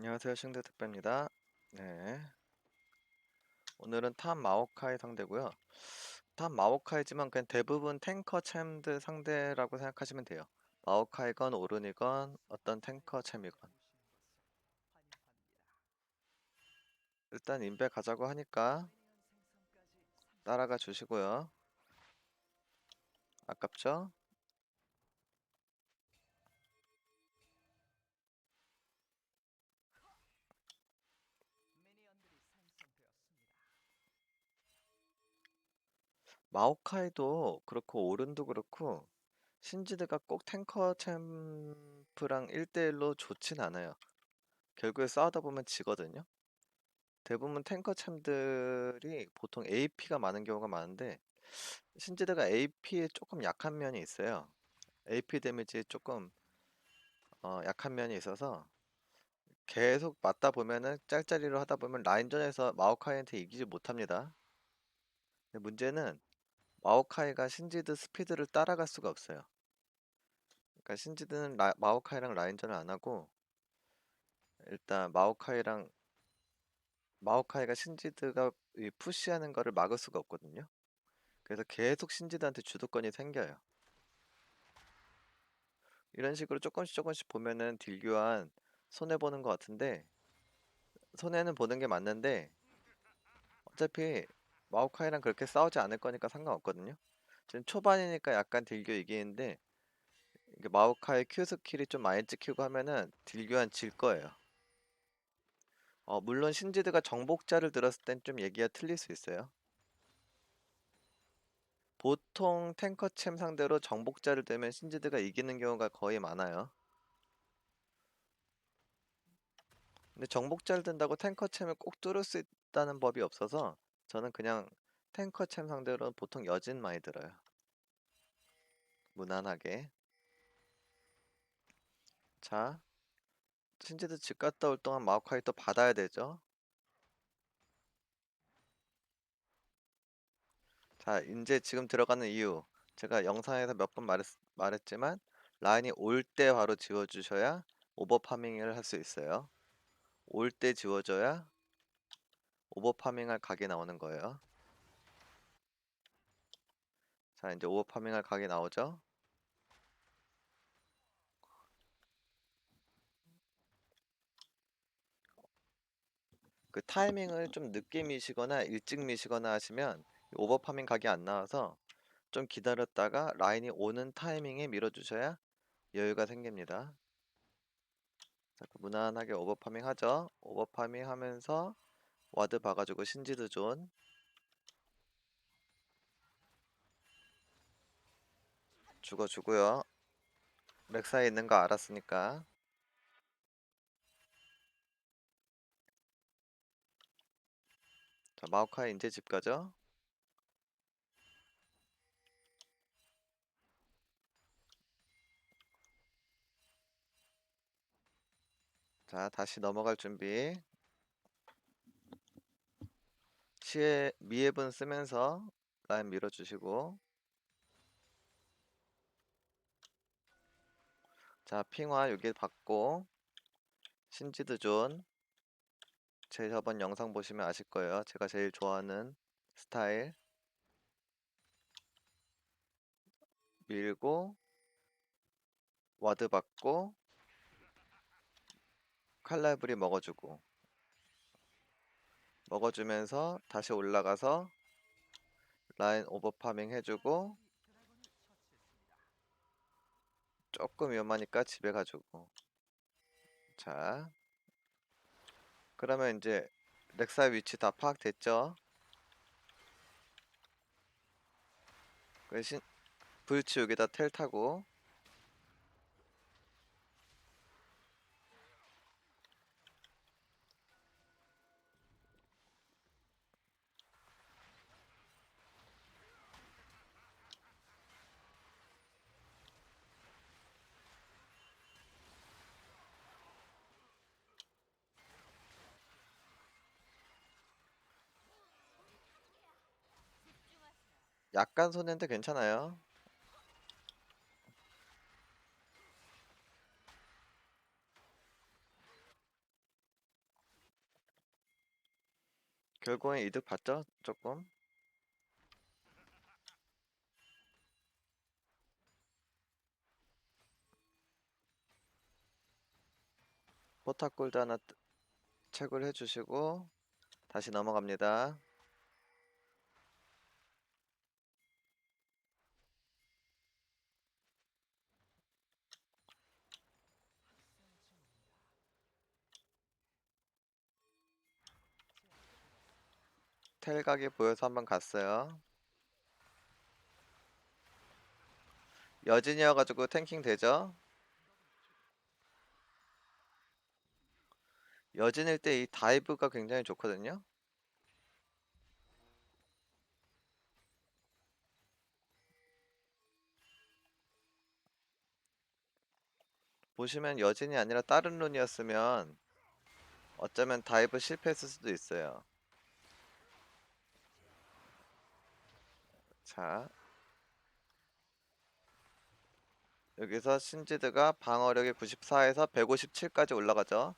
안녕하세요. 싱드 택배입니다. 네. 오늘은 탑 마오카이 상대고요. 탑 마오카이지만 그냥 대부분 탱커 챔드 상대라고 생각하시면 돼요. 마오카이건 오른이건 어떤 탱커 챔이건. 일단 인베 가자고 하니까 따라가 주시고요. 아깝죠? 마오카이도 그렇고 오른도 그렇고 신지드가 꼭 탱커 챔프랑 1대1로 좋진 않아요. 결국에 싸우다 보면 지거든요. 대부분 탱커 챔들이 보통 AP가 많은 경우가 많은데 신지드가 AP에 조금 약한 면이 있어요. AP 데미지에 조금 어, 약한 면이 있어서 계속 맞다 보면은 짤짤이로 하다 보면 라인전에서 마오카이한테 이기지 못합니다. 문제는 마오카이가 신지드 스피드를 따라갈 수가 없어요. 그러니까 신지드는 라- 마오카이랑 라인전을 안 하고 일단 마오카이랑 마오카이가 신지드가 이 푸시하는 거를 막을 수가 없거든요. 그래서 계속 신지드한테 주도권이 생겨요. 이런 식으로 조금씩 조금씩 보면은 딜교환 손해 보는 것 같은데 손해는 보는 게 맞는데 어차피 마오카이랑 그렇게 싸우지 않을 거니까 상관없거든요. 지금 초반이니까 약간 딜교 이기는데 이게 마오카이 Q 스킬이 좀 많이 찍히고 하면은 딜교환 질 거예요. 어, 물론 신지드가 정복자를 들었을 땐 좀 얘기가 틀릴 수 있어요. 보통 탱커 챔 상대로 정복자를 들면 신지드가 이기는 경우가 거의 많아요. 근데 정복자를 든다고 탱커 챔을 꼭 뚫을 수 있다는 법이 없어서 저는 그냥 탱커 챔 상대로 보통 여진 많이 들어요. 무난하게. 자, 신지드 집 갔다 올 동안 마오카이 또 받아야 되죠. 자, 이제 지금 들어가는 이유. 제가 영상에서 몇 번 말했, 말했지만 라인이 올 때 바로 지워주셔야 오버 파밍을 할 수 있어요. 올 때 지워줘야 오버 파밍할 각이 나오는 거예요. 자, 이제 오버 파밍할 각이 나오죠. 그 타이밍을 좀 늦게 미시거나 일찍 미시거나 하시면 오버 파밍 각이 안 나와서 좀 기다렸다가 라인이 오는 타이밍에 밀어주셔야 여유가 생깁니다. 자, 그 무난하게 오버 파밍 하죠. 오버 파밍 하면서 와드 봐가지고 신지드 존 죽어주고요. 렉사에 있는 거 알았으니까 자 마오카이 이제 집 가죠. 자 다시 넘어갈 준비 시에 미앱은 쓰면서 라인 밀어주시고. 자 핑화 여기 받고. 신지드 존. 제 저번 영상 보시면 아실 거예요. 제가 제일 좋아하는 스타일. 밀고 와드 받고 칼날브리 먹어주고 먹어주면서 다시 올라가서 라인 오버파밍 해주고 조금 위험하니까 집에 가지고 자 그러면 이제 렉사의 위치 다 파악됐죠? 그 신, 불치 여기다 텔 타고 약간 손해인데 괜찮아요. 결국엔 이득 봤죠? 조금? 포탑골드 하나 채굴 해주시고 다시 넘어갑니다. 텔각이 보여서 한번 갔어요. 여진이어가지고 탱킹 되죠? 여진일 때 이 다이브가 굉장히 좋거든요. 보시면 여진이 아니라 다른 룬이었으면 어쩌면 다이브 실패했을 수도 있어요. 자. 여기서 신지드가 방어력이 94에서 157까지 올라가죠.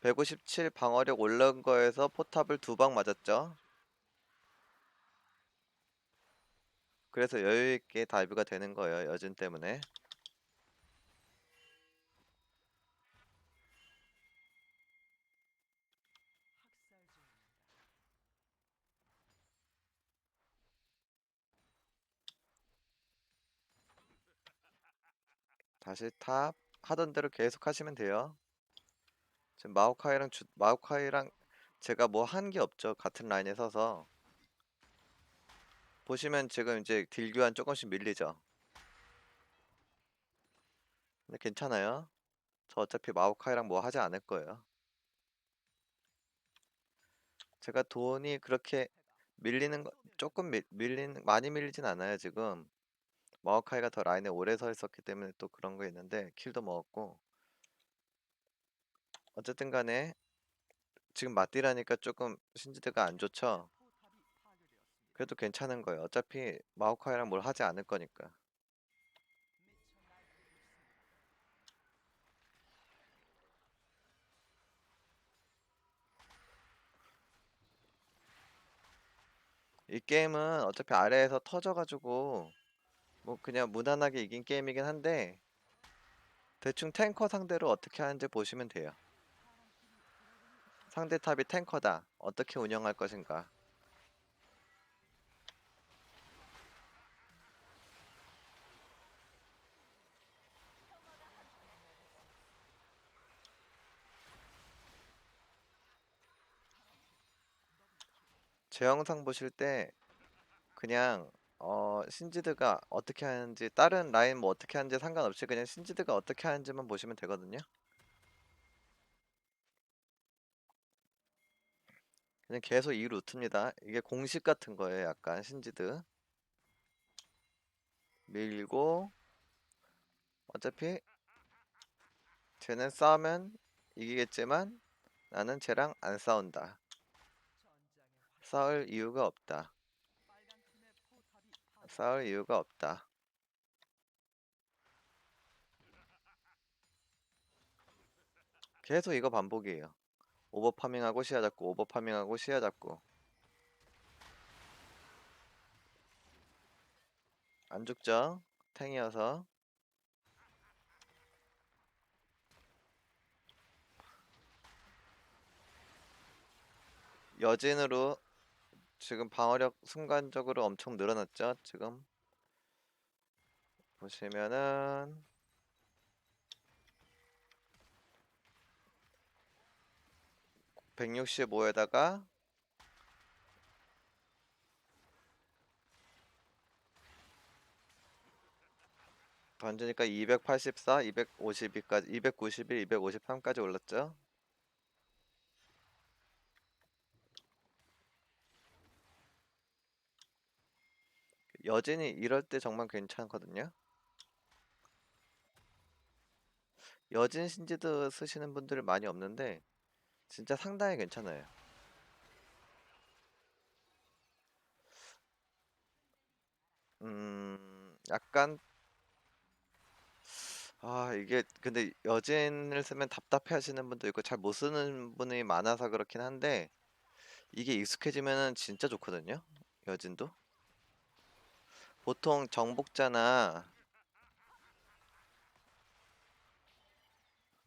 157 방어력 올라온 거에서 포탑을 두 방 맞았죠. 그래서 여유있게 다이브가 되는 거예요. 여진 때문에. 다시 탑 하던 대로 계속 하시면 돼요. 지금 마오카이랑 주, 마오카이랑 제가 뭐 한 게 없죠. 같은 라인에 서서. 보시면 지금 이제 딜 교환 조금씩 밀리죠. 근데 괜찮아요. 저 어차피 마오카이랑 뭐 하지 않을 거예요. 제가 돈이 그렇게 밀리는 거 조금 밀, 밀리는 많이 밀리진 않아요 지금 마오카이가 더 라인에 오래 서 있었기 때문에 또 그런 거 있는데 킬도 먹었고. 어쨌든 간에 지금 맞디라니까 조금 신지드가 안 좋죠? 그래도 괜찮은 거예요. 어차피 마오카이랑 뭘 하지 않을 거니까. 이 게임은 어차피 아래에서 터져가지고 뭐 그냥 무난하게 이긴 게임이긴 한데 대충 탱커 상대로 어떻게 하는지 보시면 돼요. 상대 탑이 탱커다. 어떻게 운영할 것인가. 제 영상 보실 때 그냥 어 신지드가 어떻게 하는지 다른 라인 뭐 어떻게 하는지 상관없이 그냥 신지드가 어떻게 하는지만 보시면 되거든요. 그냥 계속 이 루트입니다. 이게 공식 같은 거예요. 약간 신지드 밀고 어차피 쟤는 싸우면 이기겠지만 나는 쟤랑 안 싸운다. 싸울 이유가 없다. 싸울 이유가 없다. 계속 이거 반복이에요. 오버 파밍하고 시야 잡고 오버 파밍하고 시야 잡고 안 죽죠? 탱이어서 여진으로 지금 방어력 순간적으로 엄청 늘어났죠? 지금 보시면은 165에다가 던지니까 284, 252까지 291, 253까지 올랐죠? 여진이 이럴 때 정말 괜찮거든요. 여진 신지드 쓰시는 분들 많이 없는데 진짜 상당히 괜찮아요. 음, 약간 아, 이게 근데 여진을 쓰면 답답해 하시는 분도 있고 잘 못 쓰는 분이 많아서 그렇긴 한데 이게 익숙해지면은 진짜 좋거든요. 여진도. 보통 정복자나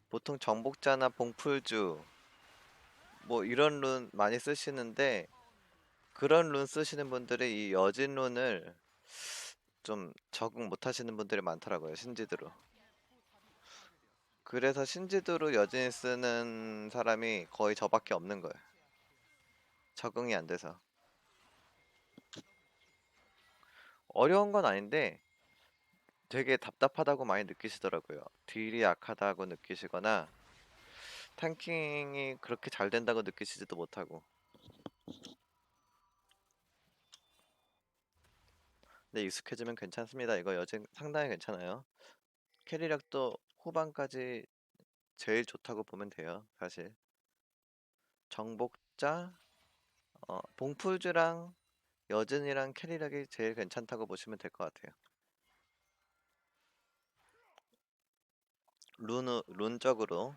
보통 정복자나 봉풀주 뭐 이런 룬 많이 쓰시는데 그런 룬 쓰시는 분들이 이 여진 룬을 좀 적응 못 하시는 분들이 많더라고요. 신지드로. 그래서 신지드로 여진 쓰는 사람이 거의 저밖에 없는 거예요. 적응이 안 돼서. 어려운 건 아닌데 되게 답답하다고 많이 느끼시더라고요. 딜이 약하다고 느끼시거나 탱킹이 그렇게 잘 된다고 느끼시지도 못하고. 근데 익숙해지면 괜찮습니다. 이거 여진 상당히 괜찮아요. 캐리력도 후반까지 제일 좋다고 보면 돼요. 사실. 정복자, 어, 봉풀주랑 여진이랑 캐리력이 제일 괜찮다고 보시면 될 것 같아요. 룬, 룬적으로.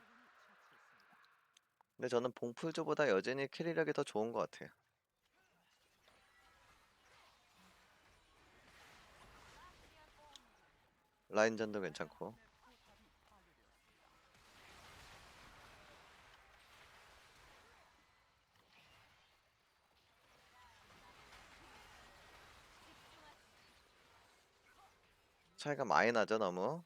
근데 저는 봉풀주보다 여진이 캐리력이 더 좋은 것 같아요. 라인전도 괜찮고. 차이가 많이 나죠, 너무.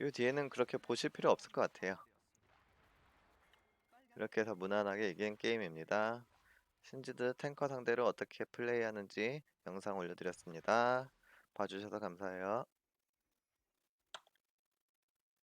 이 뒤에는 그렇게 보실 필요 없을 것 같아요. 이렇게 해서 무난하게 이긴 게임입니다. 신지드 탱커 상대로 어떻게 플레이하는지 영상 올려드렸습니다. 봐주셔서 감사해요.